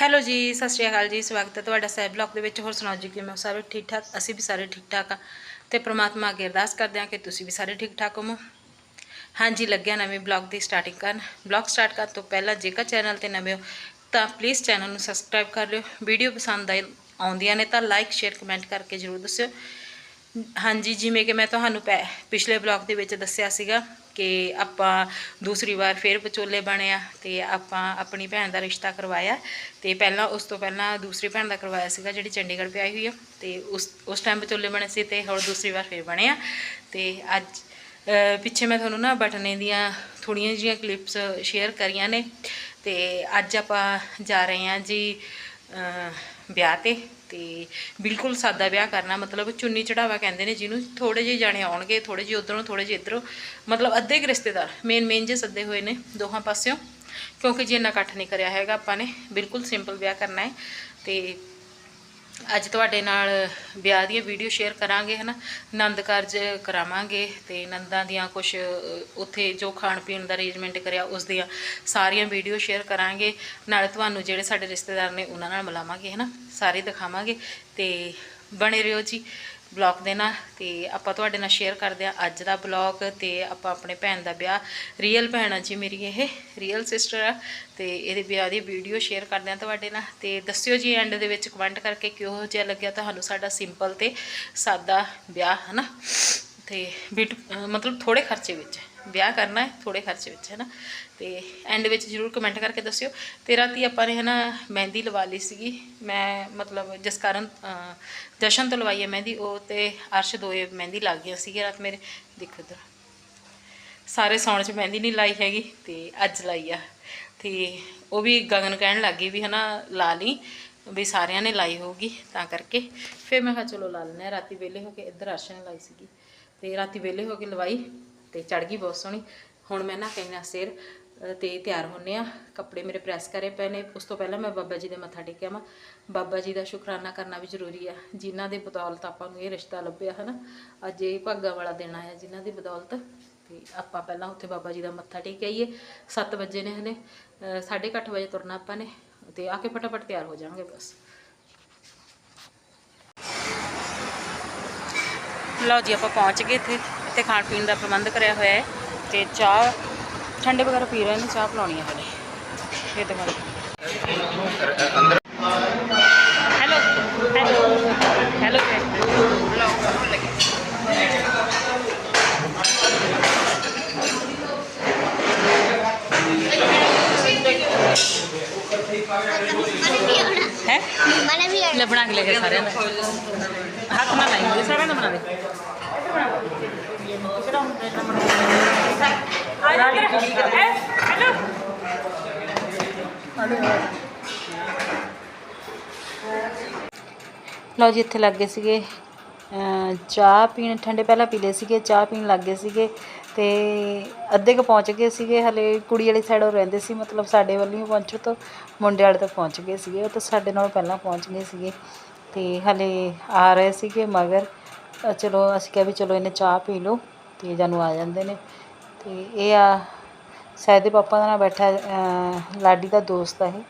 Hello ਜੀ, ਸਤਿ ਸ਼੍ਰੀ ਅਕਾਲ ਜੀ, ਸਵਾਗਤ ਹੈ ਤੁਹਾਡਾ ਸਾਹਿਬ ਬਲੌਗ ਦੇ ਵਿੱਚ। ਹੋਰ ਸੁਣਾਓ ਜੀ, ਕਿਵੇਂ ਹੋ? ਸਾਰੇ ਠੀਕ ਠਾਕ ਅਸੀਂ ਵੀ ਸਾਰੇ ਠੀਕ ਠਾਕ ਆ। ਤੇ ਪ੍ਰਮਾਤਮਾ ਅੱਗੇ ਅਰਦਾਸ ਕਰਦੇ ਹਾਂ ਕਿ ਤੁਸੀਂ ਵੀ ਸਾਰੇ ਠੀਕ ਠਾਕ ਹੋਵੋ। ਹਾਂਜੀ, ਲੱਗਿਆ ਨਵੇਂ ਬਲੌਗ ਦੀ ਸਟਾਰਟਿੰਗ ਕਰਨ। ਬਲੌਗ ਸਟਾਰਟ ਕਰਨ ਤੋਂ ਪਹਿਲਾਂ ਜੇਕਰ ਚੈਨਲ ਤੇ ਨਵੇਂ ਹੋ, ਤਾਂ ਪਲੀਜ਼ ਚੈਨਲ ਨੂੰ ਸਬਸਕ੍ਰਾਈਬ ਕਰ ਲਿਓ। ਵੀਡੀਓ ਪਸੰਦ ਆਈ ਆਉਂਦੀਆਂ ਨੇ ਤਾਂ ਲਾਈਕ ਸ਼ੇਅਰ ਕਮੈਂਟ ਕਰਕੇ ਜਰੂਰ ਦੱਸਿਓ। ਹਾਂਜੀ, ਜਿਵੇਂ ਕਿ ਮੈਂ ਤੁਹਾਨੂੰ ਪੈ- ਪਿਛਲੇ ਬਲੌਗ ਦੇ ਵਿੱਚ ਦੱਸਿਆ ਸੀਗਾ ਕਿ ਆਪਾਂ ਦੂਸਰੀ ਵਾਰ ਫਿਰ ਵਿਚੋਲੇ ਬਣਿਆ ਆ ਤੇ ਆਪਾਂ ਆਪਣੀ ਭੈਣ ਦਾ ਰਿਸ਼ਤਾ ਕਰਵਾਇਆ ਤੇ ਪਹਿਲਾਂ ਉਸ ਤੋਂ ਪਹਿਲਾਂ ਦੂਸਰੀ ਭੈਣ ਦਾ ਕਰਵਾਇਆ ਸੀਗਾ ਜਿਹੜੀ ਚੰਡੀਗੜ੍ਹ ਪਿਆਈ ਹੋਈ ਆ ਤੇ ਉਸ ਉਸ ਟਾਈਮ ਵਿਚੋਲੇ ਬਣੇ ਸੀ ਤੇ ਹੁਣ ਦੂਸਰੀ ਵਾਰ ਫਿਰ ਬਣਿਆ ਆ ਤੇ ਅੱਜ ਪਿੱਛੇ ਮੈਂ ਤੁਹਾਨੂੰ ਨਾ ਬਟਨੇ ਦੀਆਂ ਥੋੜੀਆਂ ਜਿਹੀਆਂ ਕਲਿੱਪਸ ਸ਼ੇਅਰ ਕਰੀਆਂ ਨੇ ਤੇ ਅੱਜ ਆਪਾਂ ਜਾ ਰਹੇ ਹਾਂ ਜੀ ਵਿਆਹ ਤੇ। ਤੇ ਬਿਲਕੁਲ ਸਾਦਾ ਵਿਆਹ ਕਰਨਾ, ਮਤਲਬ ਚੁੰਨੀ ਚੜਾਵਾ ਕਹਿੰਦੇ ਨੇ ਜਿਹਨੂੰ ਥੋੜੇ ਜਿਹੇ ਜਾਣੇ ਆਉਣਗੇ ਥੋੜੇ ਜਿਹੇ ਉਧਰੋਂ ਥੋੜੇ ਜਿਹੇ ਇਧਰੋਂ, ਮਤਲਬ ਅੱਧੇ ਕੁ ਰਿਸ਼ਤੇਦਾਰ ਮੇਨ ਮੇਨ ਜੇ ਸੱਦੇ ਹੋਏ ਨੇ ਦੋਹਾਂ ਪਾਸਿਓਂ, ਕਿਉਂਕਿ ਜੇ ਇੰਨਾ ਇਕੱਠ ਨਹੀਂ ਕਰਿਆ ਹੈਗਾ ਆਪਾਂ ਨੇ, ਬਿਲਕੁਲ ਸਿੰਪਲ ਵਿਆਹ ਕਰਨਾ ਹੈ ਤੇ ਅੱਜ ਤੁਹਾਡੇ ਨਾਲ ਵਿਆਹ ਦੀਆਂ ਵੀਡੀਓ ਸ਼ੇਅਰ ਕਰਾਂਗੇ, ਹਨਾ? ਆਨੰਦ ਕਾਰਜ ਕਰਾਵਾਂਗੇ ਤੇ ਨੰਦਾਂ ਦੀਆਂ ਕੁਝ ਉੱਥੇ ਜੋ ਖਾਣ ਪੀਣ ਦਾ ਅਰੇਂਜਮੈਂਟ ਕਰਿਆ, ਉਸ ਦੀਆਂ ਸਾਰੀਆਂ ਵੀਡੀਓ ਸ਼ੇਅਰ ਕਰਾਂਗੇ। ਨਾਲੇ ਤੁਹਾਨੂੰ ਜਿਹੜੇ ਸਾਡੇ ਰਿਸ਼ਤੇਦਾਰ ਨੇ, ਉਹਨਾਂ ਨਾਲ ਮਿਲਾਵਾਂਗੇ, ਹਨਾ? ਸਾਰੇ ਦਿਖਾਵਾਂਗੇ ਤੇ ਬਣੇ ਰਹੋ ਜੀ। ਬਲੌਗ ਦੇ ਨਾਲ ਤੇ ਆਪਾਂ ਤੁਹਾਡੇ ਨਾਲ ਸ਼ੇਅਰ ਕਰਦੇ ਆ ਅੱਜ ਦਾ ਬਲੌਗ ਤੇ ਆਪਾਂ ਆਪਣੇ ਭੈਣ ਦਾ ਵਿਆਹ ਰੀਅਲ ਭੈਣ ਆ ਜੀ ਮੇਰੀ ਇਹ ਰੀਅਲ ਸਿਸਟਰ ਆ। ਤੇ ਇਹਦੇ ਵਿਆਹ ਦੀ ਵੀਡੀਓ ਸ਼ੇਅਰ ਕਰਦੇ ਆ ਤੁਹਾਡੇ ਨਾਲ, ਤੇ ਦੱਸਿਓ ਜੀ ਐਂਡ ਦੇ ਵਿੱਚ ਕਮੈਂਟ ਕਰਕੇ ਕਿਹੋ ਜਿਹਾ ਲੱਗਿਆ ਤੁਹਾਨੂੰ ਸਾਡਾ ਸਿੰਪਲ ਤੇ ਸਾਦਾ ਵਿਆਹ, ਹਨਾ? ਤੇ ਬਿਟ ਅਹ ਮਤਲਬ ਥੋੜੇ ਖਰਚੇ ਵਿੱਚ। ਵਿਆਹ ਕਰਨਾ ਹੈ ਥੋੜੇ ਖਰਚੇ ਵਿੱਚ, ਹੈ ਨਾ? ਤੇ ਐਂਡ ਵਿੱਚ ਜਰੂਰ ਕਮੈਂਟ ਕਰਕੇ ਦੱਸਿਓ। ਤੇ ਰਾਤੀ ਆਪਾਂ ਨੇ, ਹੈ ਨਾ, ਮਹਿੰਦੀ ਲਵਾ ਲਈ ਸੀਗੀ। ਮੈਂ, ਮਤਲਬ ਜਿਸ ਕਾਰਨ ਜਸ਼ਨ ਤੋਂ ਲਵਾਈ ਹੈ ਮਹਿੰਦੀ, ਉਹ ਤੇ ਅਰਸ਼ ਦੋਏ ਮਹਿੰਦੀ ਲੱਗ ਗਈਆਂ ਸੀਗੀ ਰਾਤ ਮੇਰੇ। ਦੇਖੋ ਇੱਧਰ। ਸਾਰੇ ਸੌਣ 'ਚ ਮਹਿੰਦੀ ਨਹੀਂ ਲਾਈ ਹੈਗੀ, ਤੇ ਅੱਜ ਲਾਈ ਆ। ਤੇ ਉਹ ਵੀ ਗਗਨ ਕਹਿਣ ਲੱਗ ਗਈ ਵੀ ਹਨਾ ਲਾ ਲਈ, ਵੀ ਸਾਰਿਆਂ ਨੇ ਲਾਈ ਹੋਊਗੀ, ਤਾਂ ਕਰਕੇ। ਫਿਰ ਮੈਂ ਕਿਹਾ ਚਲੋ ਲਾ ਲੈਂਦੇ ਹਾਂ, ਰਾਤੀ ਵਿਹਲੇ ਹੋ ਕੇ ਇੱਧਰ ਅਰਸ਼ ਨੇ ਲਾਈ ਸੀਗੀ। ਤੇ ਰਾਤੀ ਵਿਹਲੇ ਹੋ ਕੇ ਲਵਾਈ। ਤੇ ਚੜ ਗਈ ਬਹੁਤ ਸੋਹਣੀ। ਹੁਣ ਮੈਂ ਨਾ ਕਹਿਣਾ ਸਿਰ ਤੇ ਤਿਆਰ ਹੁੰਨੇ ਆ ਕੱਪੜੇ ਮੇਰੇ ਪ੍ਰੈਸ ਕਰੇ ਪਏ ਨੇ। ਉਸ ਤੋਂ ਪਹਿਲਾਂ ਮੈਂ ਬਾਬਾ ਜੀ ਦੇ ਮੱਥਾ ਟੇਕਿਆ ਵਾ। ਬਾਬਾ ਜੀ ਦਾ ਸ਼ੁਕਰਾਨਾ ਕਰਨਾ ਵੀ ਜ਼ਰੂਰੀ ਆ। ਜਿਨ੍ਹਾਂ ਦੇ ਬਦੌਲਤ ਆਪਾਂ ਨੂੰ ਇਹ ਰਿਸ਼ਤਾ ਲੱਭਿਆ, ਹਨਾ? ਅੱਜ ਇਹ ਭਾਗਾ ਵਾਲਾ ਦਿਨ ਆਇਆ ਜਿਨ੍ਹਾਂ ਦੀ ਬਦੌਲਤ। ਤੇ ਆਪਾਂ ਪਹਿਲਾਂ ਉੱਥੇ ਬਾਬਾ ਜੀ ਦਾ ਮੱਥਾ ਟੇਕ ਆਈਏ। 7 ਵਜੇ ਨੇ ਹਲੇ। 8:30 ਵਜੇ ਤੁਰਨਾ ਆਪਾਂ ਨੇ। ਤੇ ਆ ਕੇ ਫਟਾਫਟ ਤਿਆਰ ਹੋ ਜਾਵਾਂਗੇ ਬਸ। ਲਓ ਜੀ, ਆਪਾਂ ਪਹੁੰਚ ਗਏ ਇੱਥੇ। ਇੱਥੇ ਖਾਣ ਪੀਣ ਦਾ ਪ੍ਰਬੰਧ ਕਰਿਆ ਹੋਇਆ ਹੈ ਤੇ ਚਾਹ, ਠੰਡੇ ਵਗੈਰਾ ਪੀ ਰਹੇ ਨੇ, ਚਾਹ ਪਲਾਉਣੀ ਹੈ ਹਲੇ ਇਹ ਤਾਂ ਹੈਲੋ ਹੈਲੋ ਹੈਲੋ ਹੈ? ਲੈ ਲੈ ਕੇ ਸਾਰਿਆਂ ਦਾ ਹੱਥ ਨਾਲ ਲਾਈਂਗੇ ਸਾਰਿਆਂ ਦਾ ਬਣਾ ਦੇ। ਲਓ ਜੀ, ਇੱਥੇ ਲੱਗੇ ਸੀਗੇ ਚਾਹ ਪੀਣ, ਠੰਡੇ ਪਹਿਲਾਂ ਪੀ ਲਏ ਸੀਗੇ, ਚਾਹ ਪੀਣ ਲੱਗ ਗਏ ਸੀਗੇ ਤੇ ਅੱਧੇ ਕੁ ਪਹੁੰਚ ਗਏ ਸੀਗੇ, ਹਲੇ ਕੁੜੀ ਵਾਲੀ ਸਾਈਡ ਉਹ ਰਹਿੰਦੇ ਸੀ, ਮਤਲਬ ਸਾਡੇ ਵੱਲੋਂ ਪਹੁੰਚੋ ਤੋਂ ਮੁੰਡੇ ਵਾਲੇ ਤੱਕ ਪਹੁੰਚ ਗਏ ਸੀਗੇ, ਉਹ ਤਾਂ ਸਾਡੇ ਨਾਲ ਪਹਿਲਾਂ ਪਹੁੰਚ ਗਏ ਸੀਗੇ ਤੇ ਹਲੇ ਆ ਰਹੇ ਸੀਗੇ ਮਗਰ ਚਲੋ ਅਸੀਂ ਕਿਹਾ ਵੀ ਚਲੋ ਇਹਨੇ ਚਾਹ ਪੀ ਲਓ। ਤੇ ਜਾਨੂੰ ਆ ਜਾਂਦੇ ਨੇ। ਅਤੇ ਇਹ ਆ ਸਹਿਜ ਦੇ ਪਾਪਾ ਦਾ ਨਾਲ ਬੈਠਾ ਲਾਡੀ ਦਾ ਦੋਸਤ ਆ ਇਹ।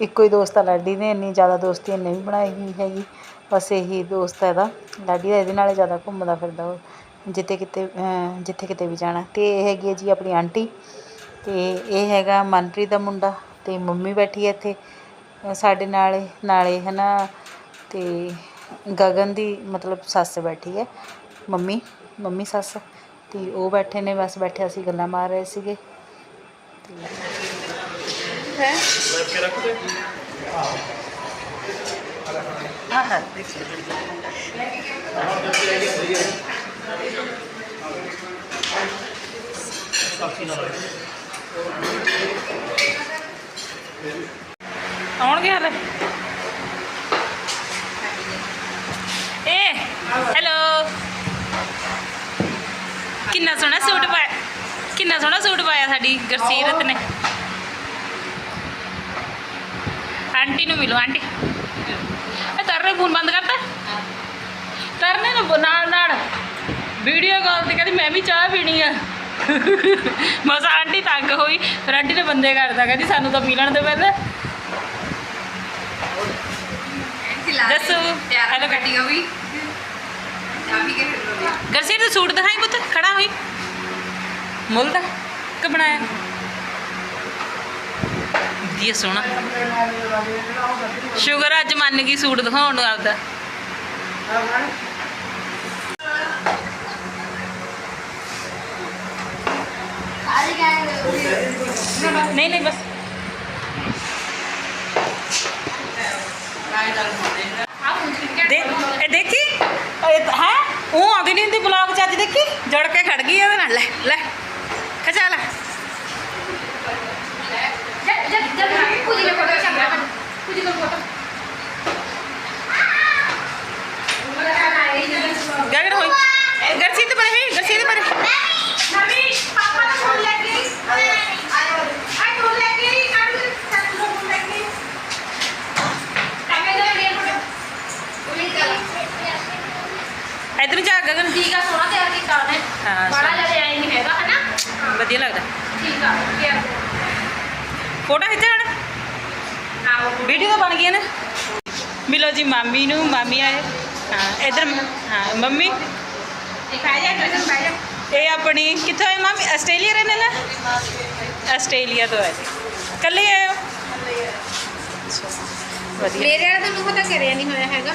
ਇੱਕੋ ਹੀ ਦੋਸਤ ਆ ਲਾਡੀ ਨੇ ਇੰਨੀ ਜ਼ਿਆਦਾ ਦੋਸਤੀ ਇਹਨੇ ਵੀ ਬਣਾਈ ਹੋਈ ਹੈਗੀ। ਬਸ ਇਹੀ ਦੋਸਤ ਹੈ ਇਹਦਾ। ਲਾਡੀ ਦਾ ਇਹਦੇ ਨਾਲ ਜ਼ਿਆਦਾ ਘੁੰਮਦਾ ਫਿਰਦਾ ਉਹ, ਜਿੱਥੇ ਕਿਤੇ ਜਿੱਥੇ ਕਿਤੇ ਵੀ ਜਾਣਾ। ਤੇ ਇਹ ਹੈਗੀ ਹੈ ਜੀ ਆਪਣੀ ਆਂਟੀ। ਤੇ ਇਹ ਹੈਗਾ ਮਨਪ੍ਰੀਤ ਦਾ ਮੁੰਡਾ। ਤੇ ਮੰਮੀ ਬੈਠੀ ਹੈ ਇੱਥੇ, ਸਾਡੇ ਨਾਲ, ਨਾਲੇ ਹਨਾ। ਤੇ ਗਗਨ ਦੀ ਮਤਲਬ ਸੱਸ ਬੈਠੀ ਹੈ ਮੰਮੀ ਮੰਮੀ, ਸੱਸ। ਤੇ ਉਹ ਬੈਠੇ ਨੇ, ਬਸ ਬੈਠੇ ਅਸੀਂ ਗੱਲਾਂ ਮਾਰ ਰਹੇ ਸੀਗੇ। ਹਾਂ? ਹਾਂ ਆਉਣਗੇ ਹਲੇ? ਏ ਹੈਲੋ ਕਿੰਨਾ ਸੋਹਣਾ ਸੂਟ ਪਾਇਆ ਕਿੰਨਾ ਸੋਹਣਾ ਸੂਟ ਪਾਇਆ ਸਾਡੀ ਗਰਸੀਰਤ ਨੇ। ਆਂਟੀ ਨੂੰ ਮਿਲੋ ਆਂਟੀ। ਇਹ ਤਰਨੇ ਫੋਨ ਬੰਦ ਕਰਤਾ? ਤਰਨੇ ਨੂੰ ਨਾਲ ਨਾਲ। ਵੀਡੀਓ ਕਾਲ ਤੇ ਕਹਿੰਦੀ ਮੈਂ ਵੀ ਚਾਹ ਪੀਣੀ ਆ। ਬਸ ਆਂਟੀ ਤੰਗ ਹੋਈ ਫਿਰ ਆਂਟੀ ਨੇ ਬੰਦੇ ਕਰਦਾ ਕਹਿੰਦੀ ਸਾਨੂੰ ਤਾਂ ਪੀ ਲੈਣ ਦੇ ਪਹਿਲਾਂ ਦੱਸੋ। ਹੈਲੋ। ਗੱਡੀ ਵੀ। ਚਾਬੀ ਕੇ ਗਰਸੀਰ ਦਾ ਸੂਟ ਦਿਖਾਈ ਪੁੱਤ ਖੜਾ ਹੋਈ। ਮੁੱਲ ਦਾ ਕਿ ਬਣਾਇਆ? ਵਧੀਆ ਸੋਹਣਾ। ਸ਼ੁਗਰ ਅੱਜ ਮੰਨ ਗਈ ਸੂਟ ਦਿਖਾਉਣ ਨੂੰ ਆਪਦਾ। ਨਹੀਂ ਨਹੀਂ ਬਸ। ਦੇ ਇਹ ਦੇਖੀ? ਹੈ? ਉਹ ਆਉਂਦੀ ਨਹੀਂ ਹੁੰਦੀ ਬਲੌਗ ਚ ਅੱਜ ਦੇਖੀ? ਜੜ ਕੇ ਖੜ ਗਈ ਇਹਦੇ ਨਾਲ। ਲੈ ਲੈ ਖਚਾ ਲੈ। ਜਦ ਜਦ ਜਦ ਕੁਝ ਨੇ ਫੋਟੋ ਚੱਲਦਾ ਕੁਝ ਕੋਲ ਫੋਟੋ। ਗਗਨ ਹੋਈ। ਗਰਸੀਤ ਪਰ ਗਰਸੀਤ ਪਰ ਨਵੀਂ ਪਾਪਾ ਦਾ ਫੋਨ ਲੈ ਕੇ ਆਈ ਆਈ ਫੋਨ ਲੈ ਕੇ ਆਈ ਕਾਹਨੂੰ ਸੱਤ ਨੂੰ ਫੋਨ ਲੈ ਕੇ ਕਾਹਦੇ ਦਾ ਰੀਅਲ ਫੋਟੋ ਉਹਨੇ ਚੱਲ ਇਧਰ ਜਾ ਗਗਨ। ਠੀਕ ਆ ਸੋਹਣਾ ਤਿਆਰ ਕੀਤਾ ਉਹਨੇ। ਹਾਂ, ਬੜਾ। ਜ਼ਿਆਦਾ ਆਈ ਨਹੀਂ ਹੈਗਾ ਹਨਾ? ਵਧੀਆ ਲੱਗਦਾ। ਠੀਕ ਆ ਤਿਆਰ ਫੋਟੋ ਖਿੱਚਣ ਵੀਡੀਓ ਤਾਂ ਬਣ ਗਈ ਹੈ ਨਾ। ਮਿਲੋ ਜੀ ਮਾਮੀ ਨੂੰ ਮਾਮੀ ਆਏ। ਹਾਂ ਇਧਰ ਹਾਂ ਮੰਮੀ। ਦਿਖਾਇਆ ਜਾ ਡਰੈਸ ਪਾਇਆ ਇਹ ਆਪਣੀ ਕਿੱਥੋਂ ਆਏ ਮਾਮੀ? ਆਸਟ੍ਰੇਲੀਆ ਰਹਿੰਦੇ ਨੇ ਆਸਟ੍ਰੇਲੀਆ ਤੋਂ ਆਏ। ਕੱਲੇ ਆਏ ਹੋ? ਵਧੀਆ। ਮੇਰੇ ਵਾਲਾ ਤੁਹਾਨੂੰ ਪਤਾ ਕਰਿਆ ਨਹੀਂ ਹੋਇਆ ਹੈਗਾ।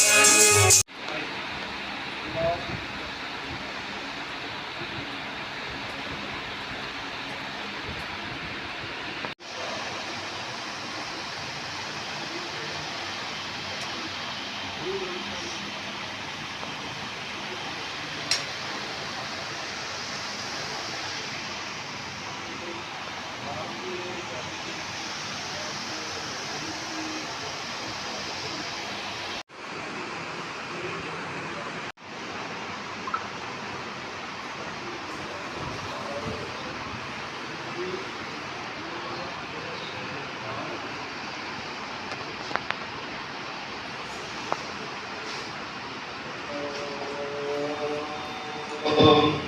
Thank you. Boston,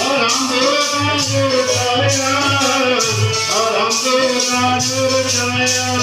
Ram Ram Ram Ram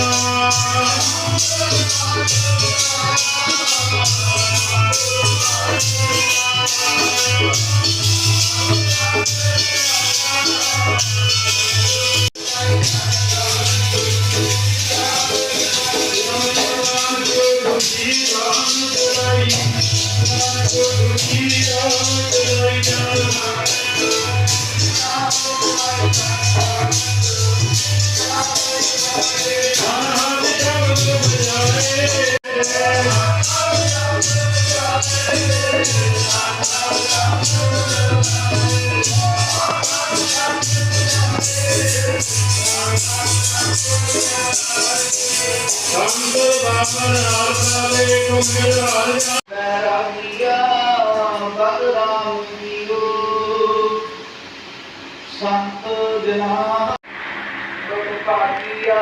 ਸੰਤ ਬਾਬਨ ਆਸਾਰੇ ਕੁਮਿਲ ਹਰਿਆ ਬੈਰਾਮੀਆ ਬਗਰਾਮ ਜੀਓ ਸੰਤ ਜਨਾ ਗੁਰੂ ਭਾਗੀਆ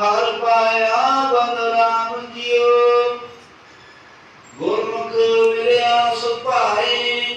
ਹਰ ਪਾਇਆ ਬਦਨਾਮ ਜਿਉ ਗੁਰਮੁਖ ਮਿਲਿਆ ਸੁਭਾਏ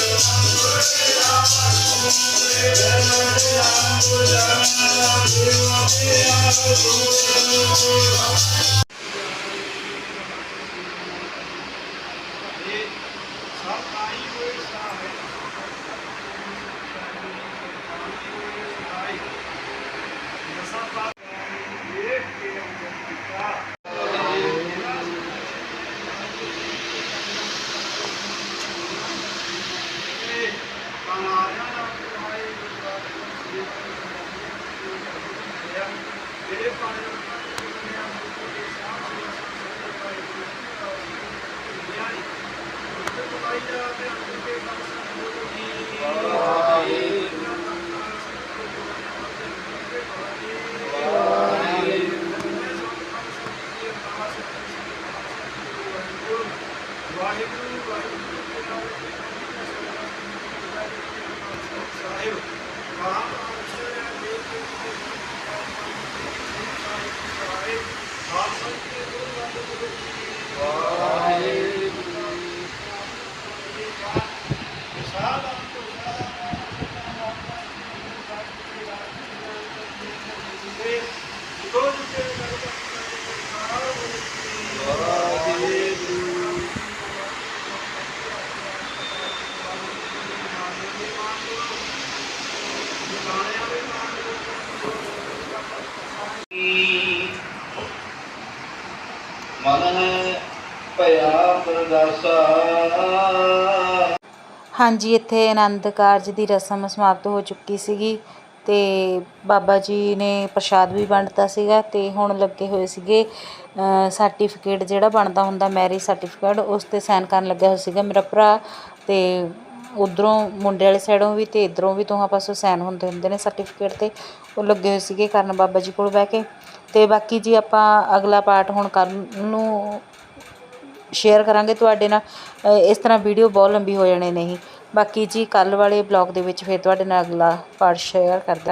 Thank you. Wow. ਮਨ ਹੈ ਭਇਆ ਪ੍ਰਗਾਸਾ ਹਾਂਜੀ, ਇੱਥੇ ਆਨੰਦ ਕਾਰਜ ਦੀ ਰਸਮ ਸਮਾਪਤ ਹੋ ਚੁੱਕੀ ਸੀਗੀ ਤੇ ਬਾਬਾ ਜੀ ਨੇ ਪ੍ਰਸ਼ਾਦ ਵੀ ਵੰਡਤਾ ਸੀਗਾ ਤੇ ਹੁਣ ਲੱਗੇ ਹੋਏ ਸੀਗੇ ਸਰਟੀਫਿਕੇਟ ਜਿਹੜਾ ਬਣਦਾ ਹੁੰਦਾ ਮੈਰਿਜ ਸਰਟੀਫਿਕੇਟ ਉਸ ਤੇ ਸਾਈਨ ਕਰਨ ਲੱਗਿਆ ਹੋਇਆ ਸੀਗਾ ਮੇਰਾ ਭਰਾ ਤੇ ਉਧਰੋਂ ਮੁੰਡੇ ਵਾਲੀ ਸਾਈਡੋਂ ਵੀ ਤੇ ਇਧਰੋਂ ਵੀ ਦੋਹਾਂ ਪਾਸੋਂ ਸਾਈਨ ਹੁੰਦੇ ਹੁੰਦੇ ਨੇ ਸਰਟੀਫਿਕੇਟ ਤੇ। ਉਹ ਲੱਗੇ ਹੋਏ ਸੀਗੇ, ਕਰਨ ਬਾਬਾ ਜੀ ਕੋਲ ਬਹਿ ਕੇ ਅਤੇ ਬਾਕੀ ਜੀ ਆਪਾਂ ਅਗਲਾ ਪਾਰਟ ਹੁਣ ਕੱਲ੍ਹ ਨੂੰ ਸ਼ੇਅਰ ਕਰਾਂਗੇ ਤੁਹਾਡੇ ਨਾਲ। ਇਸ ਤਰ੍ਹਾਂ ਵੀਡੀਓ ਬਹੁਤ ਲੰਬੀ ਹੋ ਜਾਣੀ ਨਹੀਂ ਬਾਕੀ ਜੀ ਕੱਲ੍ਹ ਵਾਲੇ ਬਲੌਗ ਦੇ ਵਿੱਚ ਫਿਰ ਤੁਹਾਡੇ ਨਾਲ ਅਗਲਾ ਪਾਰਟ ਸ਼ੇਅਰ ਕਰਦਾ